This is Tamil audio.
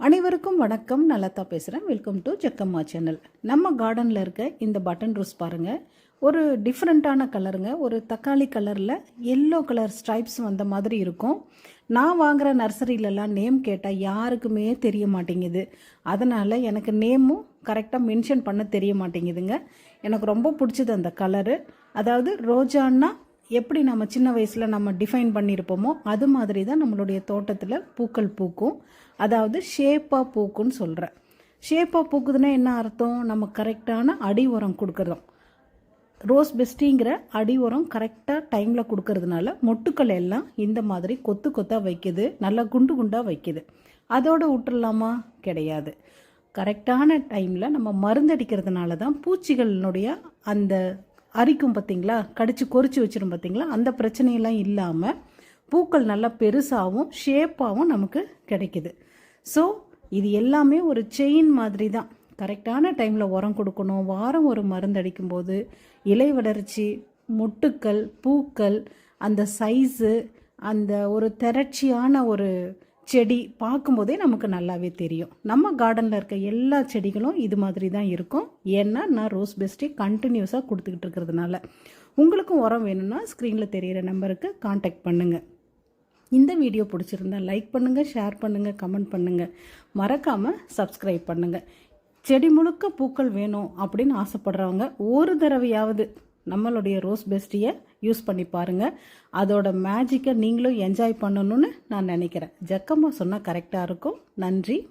அனைவருக்கும் வணக்கம். நலத்தா பேசுகிறேன் வெல்கம் டு ஜக்கம்மா சேனல் நம்ம கார்டனில் இருக்க இந்த பட்டன் ரோஸ் பாருங்கள் ஒரு டிஃப்ரெண்ட்டான கலருங்க ஒரு தக்காளி கலரில் எல்லோ கலர் ஸ்ட்ரைப்ஸ் வந்த மாதிரி இருக்கும். நான் வாங்குகிற நர்சரியிலலாம் நேம் கேட்டால் யாருக்குமே தெரிய மாட்டேங்குது. அதனால் எனக்கு நேமும் கரெக்டாக மென்ஷன் பண்ண தெரிய மாட்டேங்குதுங்க. எனக்கு ரொம்ப பிடிச்சது அந்த கலரு அதாவது ரோஜான்னா எப்படி நம்ம சின்ன வயசில் நம்ம டிஃபைன் பண்ணியிருப்போமோ அது மாதிரி தான் நம்மளுடைய தோட்டத்தில் பூக்கள் பூக்கும். அதாவது ஷேப்பாக பூக்கும்னு சொல்கிறேன் ஷேப்பாக பூக்குதுன்னா என்ன அர்த்தம்? நம்ம கரெக்டான அடி உரம் கொடுக்குறோம். ரோஸ் பெஸ்டிங்கிற அடி உரம் கரெக்டாக டைமில் கொடுக்கறதுனால மொட்டுக்கள் எல்லாம் இந்த மாதிரி கொத்து கொத்தாக வைக்குது. நல்லா குண்டு குண்டாக வைக்குது. அதோடு விட்டுடலாமா கிடையாது. கரெக்டான டைமில் நம்ம மருந்தடிக்கிறதுனால தான் பூச்சிகளினுடைய அந்த அரிக்கும் பார்த்தீங்களா கடிச்சு கொறிச்சு வச்சிரும் பார்த்தீங்களா அந்த பிரச்சனையெல்லாம் இல்லாமல் பூக்கள் நல்லா பெருசாகவும் ஷேப்பாகவும் நமக்கு கிடைக்குது. ஸோ இது எல்லாமே ஒரு செயின் மாதிரி தான் கரெக்டான டைமில் உரம் கொடுக்கணும். வாரம் ஒரு மருந்து அடிக்கும்போது இலை வளர்ச்சி மொட்டுக்கள் பூக்கள் அந்த சைஸு அந்த ஒரு திரட்சியான ஒரு செடி பார்க்கும்போதே நமக்கு நல்லாவே தெரியும். நம்ம கார்டனில் இருக்க எல்லா செடிகளும் இது மாதிரி தான் இருக்கும். ஏன்னா நான் ரோஸ் பெஸ்டி கண்டினியூஸாக கொடுத்துக்கிட்டு இருக்கிறதுனால. உங்களுக்கும் உரம் வேணும்னா ஸ்க்ரீனில் தெரிகிற நம்பருக்கு காண்டாக்ட் பண்ணுங்கள் இந்த வீடியோ பிடிச்சிருந்தா லைக் பண்ணுங்கள் ஷேர் பண்ணுங்கள் கமெண்ட் பண்ணுங்கள் மறக்காமல் சப்ஸ்கிரைப் பண்ணுங்கள் செடி முழுக்க பூக்கள் வேணும் அப்படின்னு ஆசைப்படுறவங்க ஒரு தடவையாவது நம்மளுடைய ரோஸ் பெஸ்டியை யூஸ் பண்ணி பாருங்கள் அதோட மேஜிக்கை நீங்களும் என்ஜாய் பண்ணணும்னு நான் நினைக்கிறேன். ஜக்கம்மா சொன்னால் கரெக்டாக இருக்கும். நன்றி